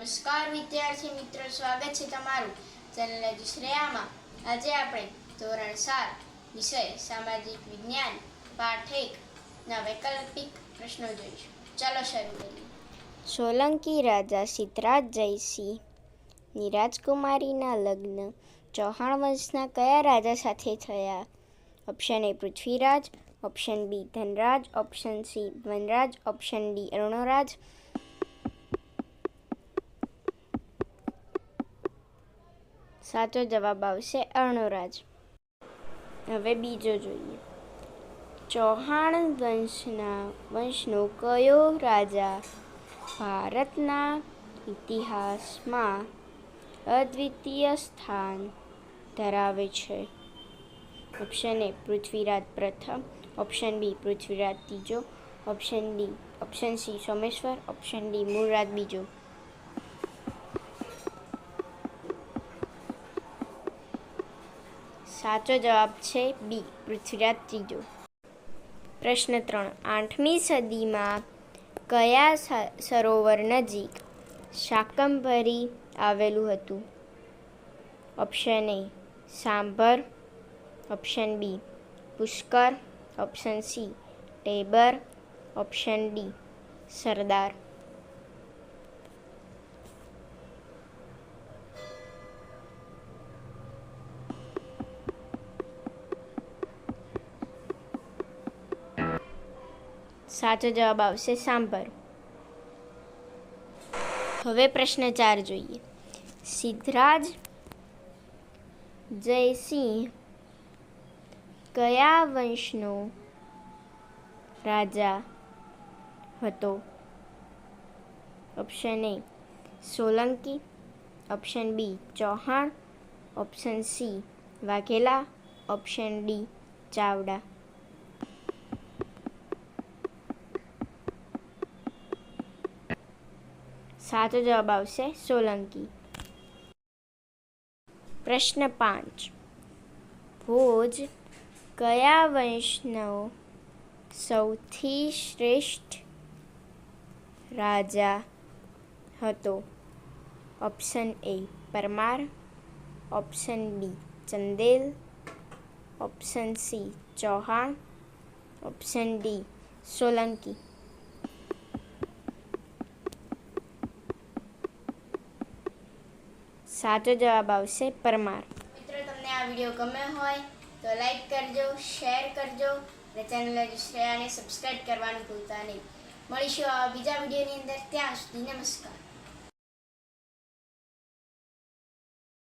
નમસ્કાર વિદ્યાર્થી મિત્રો, સ્વાગત છે તમારું ચેનલ શ્રેયામાં. આજે આપણે ધોરણ સાત, વિષય સામાજિક વિજ્ઞાન પાઠ એકના વૈકલ્પિક પ્રશ્નો જોઈશું. ચાલો શરૂ કરીએ. સોલંકી રાજા સિદ્ધરાજ જયસિંહની રાજકુમારીના લગ્ન ચૌહાણ વંશના કયા રાજા સાથે થયા? Option A Prithviraj, option B Dhanraj, option C Vanraj option D Arunraj સાચો જવાબ આવશે અર્ણોરાજ હવે બીજો જોઈએ. ચૌહાણ વંશના વંશનો કયો રાજા ભારતના ઇતિહાસમાં અદ્વિતીય સ્થાન ધરાવે છે? ઓપ્શન એ પૃથ્વીરાજ પ્રથમ. ઓપ્શન બી પૃથ્વીરાજ ત્રીજો. Option D option C Someshwar. Option D Mulraj બીજો. સાચો જવાબ છે બી, પૃથ્વીરાજ ત્રીજો. પ્રશ્ન ત્રણ. આઠમી સદીમાં કયા સરોવર નજીક શાકંભરી આવેલું હતું? Option A Sambhar. Option B Pushkar. Option C ટેબર. Option D Sardar. સાચો જવાબ આવશે સાંભર હવે પ્રશ્ન ચાર જોઈએ. સિદ્ધરાજ જયસિંહ કયા વંશનો રાજા હતો? Option A Solanki. Option B Chauhan. Option C Vaghela. Option D Chavda. સાચો જવાબ આવશે સોલંકી. પ્રશ્ન પાંચ. ભોજ કયા વંશનો સૌથી શ્રેષ્ઠ રાજા હતો? Option A Parmar, option B Chandel, option C Chauhan, option D Solanki. સાચો જવાબ આવશે પરમાર. મિત્રો, તમને આ વીડિયો ગમ્યો હોય તો લાઈક કરજો, શેર કરજો અને ચેનલ શ્રેયાને સબસ્ક્રાઈબ કરવાનું ભૂલતા નહીં. મળીશું બીજા વિડીયોની અંદર. ત્યાં સુધી નમસ્કાર.